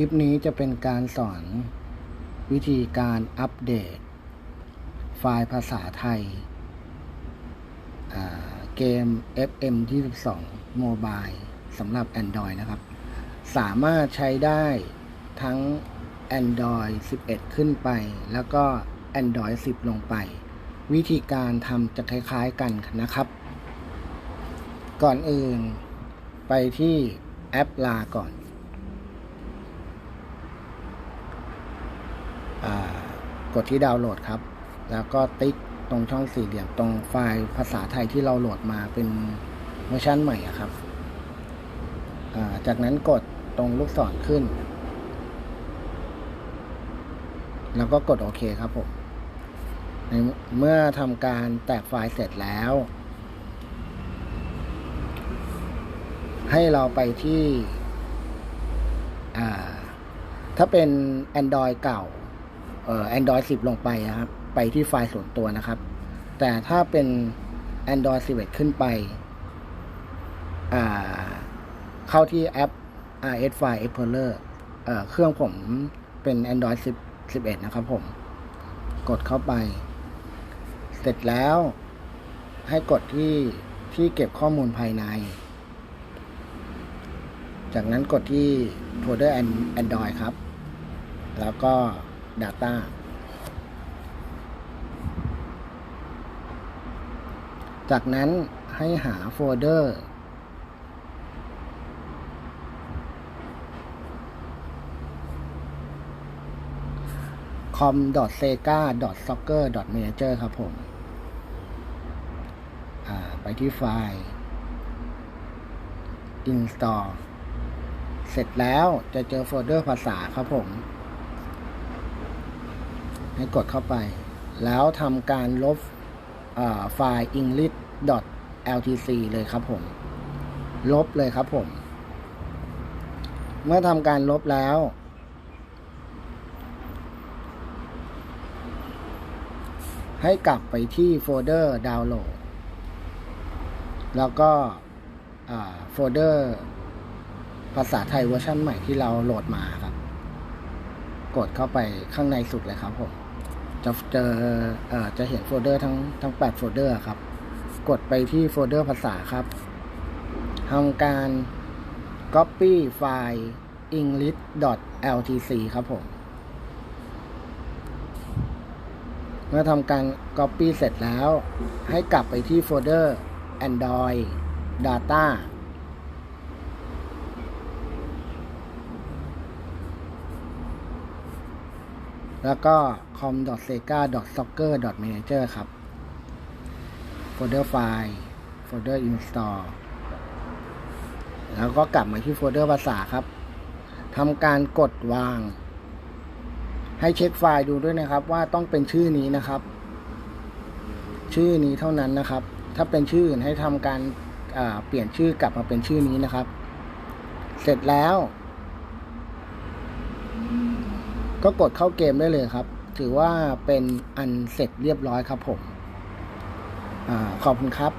คลิปนี้จะเป็นการสอนวิธีการอัปเดต ไฟล์ภาษาไทย เกม FM 22 Mobile สำหรับ Android นะครับ สามารถใช้ได้ทั้ง Android 11 ขึ้นไป แล้วก็ Android 10 ลงไป วิธีการทำจะคล้ายๆกันนะครับ ก่อนอื่นไปที่แอปลาก่อน อ่า กดที่ดาวน์โหลดครับ แล้วก็ติ๊กตรงช่องสี่เหลี่ยมตรงไฟล์ภาษาไทยที่เราโหลดมาเป็นเวอร์ชันใหม่ครับาจากนั้นกดตรงลูกศรขึ้น แล้วก็กดโอเคครับผมในเมื่อทำการแตกไฟล์เสร็จแล้ว ให้เราไปที่ ถ้าเป็น Android เก่า Android 10 ลงไปนะครับ ไปที่ไฟล์ส่วนตัวนะครับ แต่ถ้าเป็น Android 11 ขึ้นไป เข้าที่แอป RS File Explorer เครื่องผมเป็น Android 10 11 นะครับผม กดเข้าไป เสร็จแล้ว ให้กดที่ที่เก็บข้อมูลภายใน จากนั้นกดที่โฟลเดอร์ Android ครับ แล้วก็ Data จากนั้นให้หาโฟลเดอร์ com.sega.soccer.manager ครับผม ไปที่ไฟล์ install เสร็จแล้วจะเจอโฟลเดอร์ภาษาครับผม ให้กดเข้าไป แล้วทำการลบไฟล์ english.ltc เลยครับผม ลบเลยครับผม เมื่อทำการลบแล้ว ให้กลับไปที่โฟลเดอร์ดาวน์โหลด แล้วก็โฟลเดอร์ภาษาไทยเวอร์ชันใหม่ที่เราโหลดมาครับ กดเข้าไปข้างในสุดเลยครับผม จะเจอเอ่อจะเห็นโฟลเดอร์ทั้งทั้ง8โฟลเดอร์ครับ กดไปที่โฟลเดอร์ภาษาครับทำการ Copy ไฟล์ english.ltc ครับผม เมื่อทำการ Copy เสร็จแล้ว ให้กลับไปที่โฟลเดอร์ Android Data แล้วก็ com.sega.soccer.manager ครับ โฟลเดอร์ไฟล์ โฟลเดอร์ install แล้วก็กลับมาที่โฟลเดอร์ภาษาครับทำการกดวาง ให้เช็คไฟล์ดูด้วยนะครับ ว่าต้องเป็นชื่อนี้นะครับ ชื่อนี้เท่านั้นนะครับ ถ้าเป็นชื่ออื่นให้ทำการเปลี่ยนชื่อกลับมาเป็นชื่อนี้นะครับ เสร็จแล้ว ก็กดเข้าเกมได้เลยครับ ถือว่าเป็นอันเสร็จเรียบร้อยครับผมอขอบคุณครับ